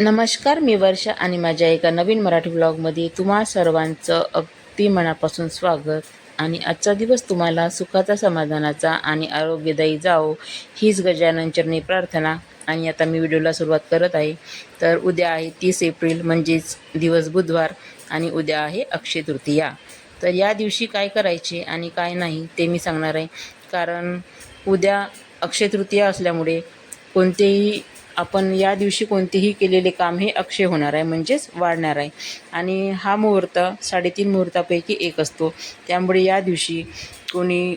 नमस्कार मी वर्षा आणि माझ्या एका नवीन मराठी ब्लॉगमध्ये तुम्हा सर्वांचं अगदी मनापासून स्वागत. आणि आजचा दिवस तुम्हाला सुखाचा समाधानाचा आणि आरोग्यदायी जाओ हीच गजानन चरणी प्रार्थना. आणि आता मी व्हिडिओला सुरुवात करत आहे. तर उद्या आहे तीस एप्रिल म्हणजेच दिवस बुधवार आणि उद्या आहे अक्षय तृतीया. तर या दिवशी काय करायचे आणि काय नाही ते मी सांगणार आहे. कारण उद्या अक्षय तृतीया असल्यामुळे कोणतेही आपण या दिवशी कोणतेही केलेले काम हे अक्षय होणार आहे म्हणजेच वाढणार आहे. आणि हा मुहूर्त साडेतीन मुहूर्तापैकी एक असतो. त्यामुळे या दिवशी कोणी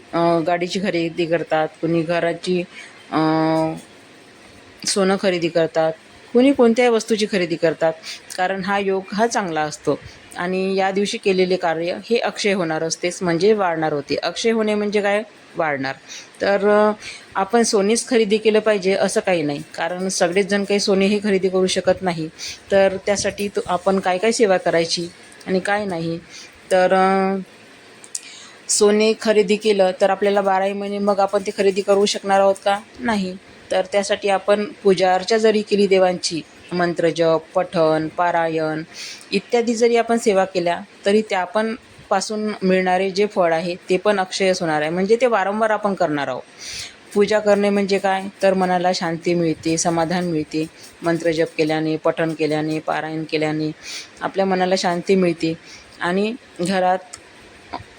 गाडीची खरेदी करतात कोणी घराची सोनं खरेदी करतात कुणी कोणत्याही वस्तूची खरेदी करतात कारण हा योग हा चांगला असतो. आणि या दिवशी केलेले कार्य हे अक्षय होणार असतेच म्हणजे वाढणार होते. अक्षय होणे म्हणजे काय? वाढणार. तर आपण सोनेच खरेदी केलं पाहिजे असं काही नाही कारण सगळेच जण काही सोने हे खरेदी करू शकत नाही. तर त्यासाठी तो आपण काय काय सेवा करायची आणि काय नाही? तर सोने खरेदी केलं तर आपल्याला बाराही महिने मग आपण ते खरेदी करू शकणार आहोत का? नाही. तर त्यासाठी आपण पूजा अर्चा जरी केली देवांची मंत्रजप पठण पारायण इत्यादी जरी आपण सेवा केल्या तरी त्या पण पासून मिळणारे जे फळ आहे ते पण अक्षयच होणार आहे. म्हणजे ते वारंवार आपण करणार आहोत. पूजा करणे म्हणजे काय? तर मनाला शांती मिळते समाधान मिळते. मंत्रजप केल्याने पठण केल्याने पारायण केल्याने आपल्या मनाला शांती मिळते. आणि घरात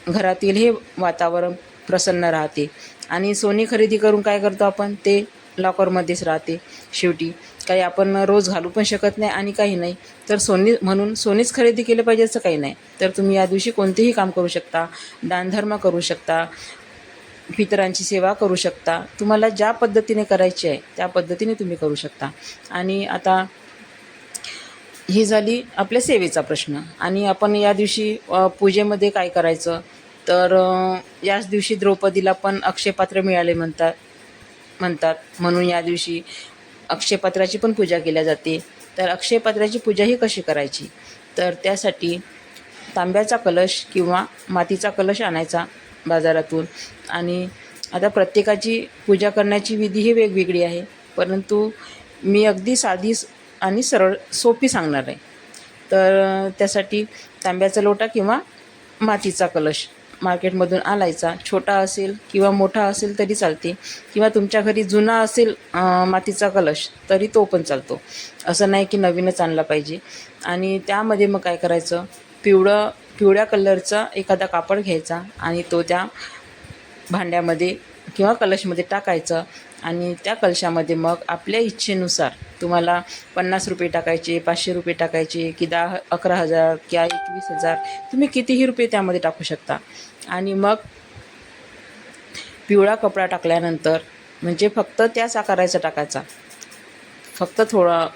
घरातील हे वातावरण प्रसन्न राहते. आणि सोने खरेदी करून काय करतो आपण? ते लॉकरमध्येच राहते शेवटी. काही आपण रोज घालू पण शकत नाही आणि काही नाही. तर सोने म्हणून सोनेच खरेदी केलं पाहिजे असं काही नाही. तर तुम्ही या दिवशी कोणतेही काम करू शकता. दानधर्म करू शकता. पितरांची सेवा करू शकता. तुम्हाला ज्या पद्धतीने करायची आहे त्या पद्धतीने तुम्ही करू शकता. आणि आता ही झाली आपल्या सेवेचा प्रश्न. आणि आपण या दिवशी पूजेमध्ये काय करायचं? तर याच दिवशी द्रौपदीला पण अक्षयपात्र मिळाले म्हणतात. म्हणतात. म्हणून या दिवशी अक्षयपात्राची पण पूजा केल्या जाते. तर अक्षयपात्राची पूजा ही कशी करायची? तर त्यासाठी तांब्याचा कलश किंवा मातीचा कलश आणायचा बाजारातून. आणि आता प्रत्येकाची पूजा करण्याची विधी ही वेगवेगळी आहे. परंतु मी अगदी साधी स- आणि सरळ सोपी सांगणार आहे. तर त्यासाठी तांब्याचा लोटा किंवा मातीचा कलश. मार्केटमधून आणायचा छोटा असेल किंवा मोठा असेल तरी चालते. किंवा तुमच्या घरी जुना असेल मातीचा कलश तरी तो पण चालतो. असं नाही की नवीनच आणला पाहिजे. आणि त्यामध्ये मग काय करायचं? पिवळं पिवळ्या कलरचा एखादा कापड घ्यायचा आणि तो त्या भांड्यामध्ये किंवा कलशमध्ये टाकायचं आणि त्या कलशामध्ये मग आपल्या इच्छेनुसार तुम्हाला पन्नास रुपये टाकायचे पाचशे रुपये टाकायचे की दहा अकरा हजार किंवा एकवीस हजार तुम्ही कितीही रुपये त्यामध्ये टाकू शकता. आणि मग पिवळा कपडा टाकल्यानंतर म्हणजे फक्त त्याच आकाराचा टाकायचा. फक्त थोडा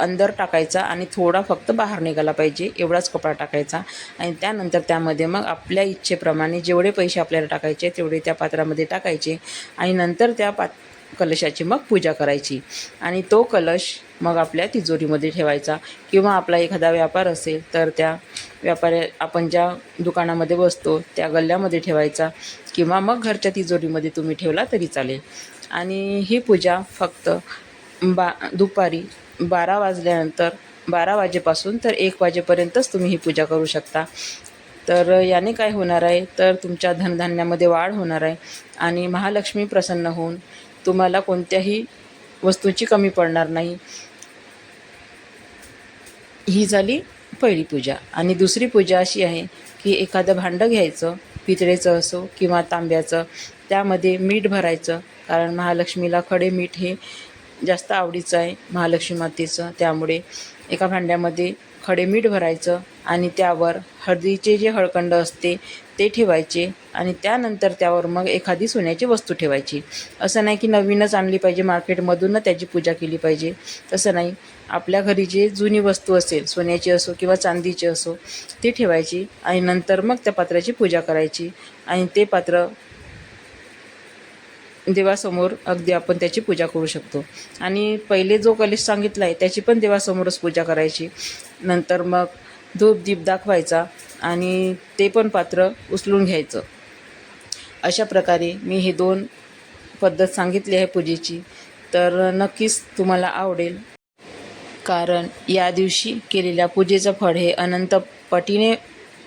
अंदर टाकायचा आणि थोडा फक्त बाहेर निघाला पाहिजे एवढाच कपडा टाकायचा. आणि त्यानंतर त्यामध्ये मग आपल्या इच्छेप्रमाणे जेवढे पैसे आपल्याला टाकायचे तेवढे त्या पात्रामध्ये टाकायचे. आणि नंतर त्या पात कलशाची मग पूजा करायची. आणि तो कलश मग आपल्या तिजोरीमध्ये ठेवायचा. किंवा आपला एखादा व्यापार असेल तर त्या व्यापाऱ्या आपण ज्या दुकानामध्ये बसतो त्या गल्ल्यामध्ये ठेवायचा. किंवा मग घरच्या तिजोरीमध्ये तुम्ही ठेवला तरी चालेल. आणि ही पूजा फक्त बा दुपारी बारा वाजल्यानंतर बारा वाजेपासून तर एक वाजेपर्यंतच तुम्ही ही पूजा करू शकता. तर याने काय होणार आहे? तर तुमच्या धनधान्यामध्ये वाढ होणार आहे आणि महालक्ष्मी प्रसन्न होऊन तुम्हाला कोणत्याही वस्तूची कमी पडणार नाही. ही झाली पहिली पूजा. आणि दुसरी पूजा अशी आहे की एखादं भांडं घ्यायचं पितळेचं असो किंवा तांब्याचं त्यामध्ये मीठ भरायचं कारण महालक्ष्मीला खडे मीठ हे जास्त आवडीचं आहे महालक्ष्मी मातेचं. त्यामुळे एका भांड्यामध्ये खडे मीठ भरायचं आणि त्यावर हळदीचे जे हळकंड असते ते ठेवायचे आणि त्यानंतर त्यावर मग एखादी सोन्याची वस्तू ठेवायची. असं नाही की नवीनच आणली पाहिजे मार्केटमधून त्याची पूजा केली पाहिजे. तसं नाही. आपल्या घरी जे जुनी वस्तू असेल सोन्याची असो किंवा चांदीची असो ती ठेवायची आणि नंतर मग त्या पात्राची पूजा करायची. आणि ते पात्र देवासमोर अगदी आपण त्याची पूजा करू शकतो. आणि पहिले जो कलश सांगितला आहे त्याची पण देवासमोरच पूजा करायची. नंतर मग धूप दीप दाखवायचा आणि ते पण पात्र उचलून घ्यायचं. अशा प्रकारे मी हे दोन पद्धत सांगितली आहे पूजेची. तर नक्कीच तुम्हाला आवडेल. कारण या दिवशी केलेल्या पूजेचं फळ हे अनंत पटीने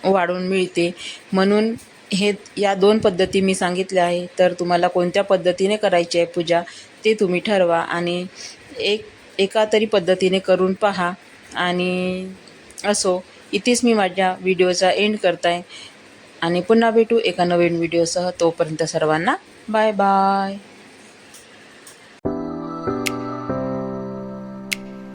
वाढून मिळते. म्हणून हे या दोन पद्धती मी सांगितल्या आहे. तर तुम्हाला कोणत्या पद्धतीने करायची आहे पूजा ते तुम्ही ठरवा आणि एक एका तरी पद्धतीने करून पहा आणि असो इथेच मी माझ्या व्हिडिओचा एंड करत आहे आणि पुन्हा भेटू एका नवीन व्हिडिओसह. तोपर्यंत सर्वांना बाय बाय.